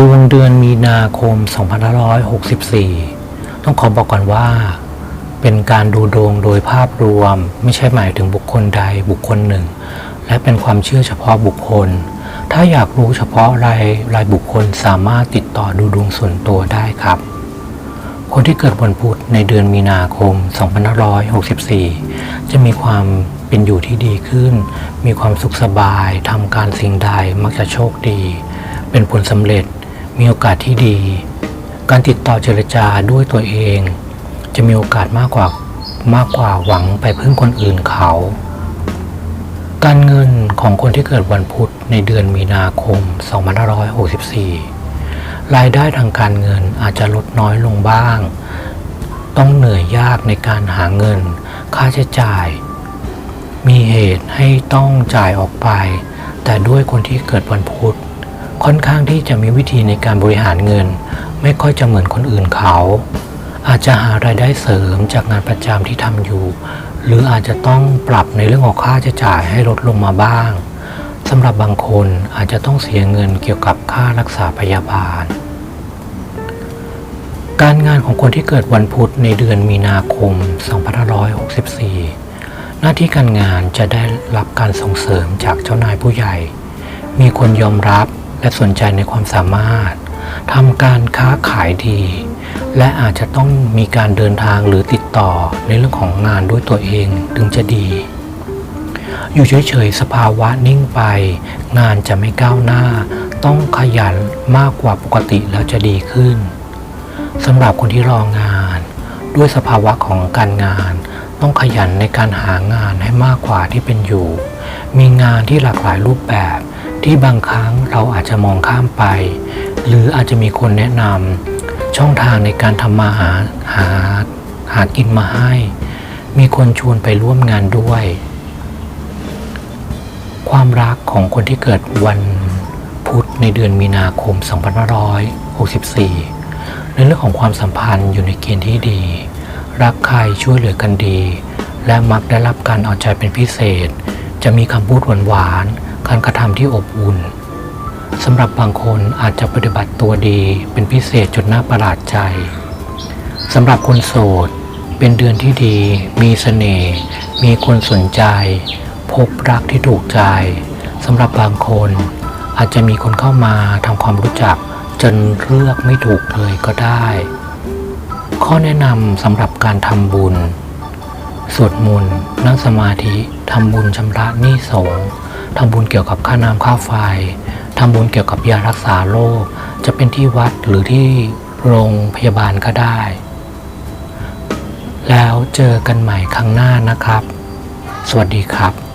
ดวงเดือนมีนาคม 2564 ต้องขอบอกก่อนว่า เป็นการดูดวงโดยภาพรวม ไม่ใช่หมายถึงบุคคลใดบุคคลหนึ่ง และเป็นความเชื่อเฉพาะบุคคล ถ้าอยากรู้เฉพาะรายรายบุคคลสามารถติดต่อดูดวงส่วนตัวได้ครับ คนที่เกิดวันพุธในเดือนมีนาคม 2564 จะมีความเป็นอยู่ที่ดีขึ้น มีความสุขสบายทำการสิ่งใดมักจะโชคดีเป็นผลสำเร็จ มีโอกาสที่ดี การติดต่อเจรจาด้วยตัวเอง จะมีโอกาสมากกว่ามากกว่าหวังไปพึ่งคนอื่นเขา การเงินของคนที่เกิดวันพุธในเดือนมีนาคม 2564 รายได้ทางการเงินอาจจะลดน้อยลงบ้าง ต้องเหนื่อยยากในการหาเงิน ค่าใช้จ่าย มีเหตุให้ต้องจ่ายออกไป แต่ด้วยคนที่เกิดวันพุธ ค่อนข้างที่จะมีวิธีในการบริหารเงิน ไม่ค่อยจะเหมือนคนอื่นเขา อาจจะหารายได้เสริมจากงานประจำที่ทำอยู่ หรืออาจจะต้องปรับในเรื่องของค่าใช้จ่ายให้ลดลงมาบ้างสำหรับบางคนอาจจะต้องเสียเงินเกี่ยวกับค่ารักษาพยาบาล การงานของคนที่เกิดวันพุธในเดือนมีนาคม 2564 หน้าที่การงานจะได้รับการส่งเสริมจากเจ้านายผู้ใหญ่มีคนยอมรับ และสนใจในความสามารถทำการค้าขายดี และอาจจะต้องมีการเดินทางหรือติดต่อในเรื่องของงานด้วยตัวเองถึงจะดี อยู่เฉยๆสภาวะนิ่งไป งานจะไม่ก้าวหน้า ต้องขยันมากกว่าปกติแล้วจะดีขึ้นสำหรับคนที่รองาน ด้วยสภาวะของการงาน ต้องขยันในการหางานให้มากกว่าที่เป็นอยู่ มีงานที่หลากหลายรูปแบบ ที่บางครั้งเราอาจจะมองข้ามไป หรืออาจจะมีคนแนะนำช่องทางในการทำมาหาหาหากินมาให้ มีคนชวนไปร่วมงานด้วย ความรักของคนที่เกิดวันพุธในเดือนมีนาคม 2564 ในเรื่องของความสัมพันธ์อยู่ในเกณฑ์ที่ดี รักใครช่วยเหลือกันดี และมักได้รับการเอาใจเป็นพิเศษ จะมีคำพูดหวานๆ การกระทำที่อบอุ่นสำหรับบางคนอาจจะปฏิบัติตัวดีเป็นพิเศษจนน่าประหลาดใจสำหรับคนโสด เป็นเดือนที่ดี มีเสน่ห์มีคนสนใจ พบรักที่ถูกใจสำหรับบางคน อาจจะมีคนเข้ามาทำความรู้จัก จนเลือกไม่ถูกเลยก็ได้ ข้อแนะนำสำหรับการทำบุญ สวดมนต์นั่งสมาธิทำบุญชำระหนี้สงทำบุญเกี่ยวกับค่าน้ำค่าไฟทำบุญเกี่ยวกับยารักษาโรคจะเป็นที่วัดหรือที่โรงพยาบาลก็ได้ แล้วเจอกันใหม่ครั้งหน้านะครับ สวัสดีครับ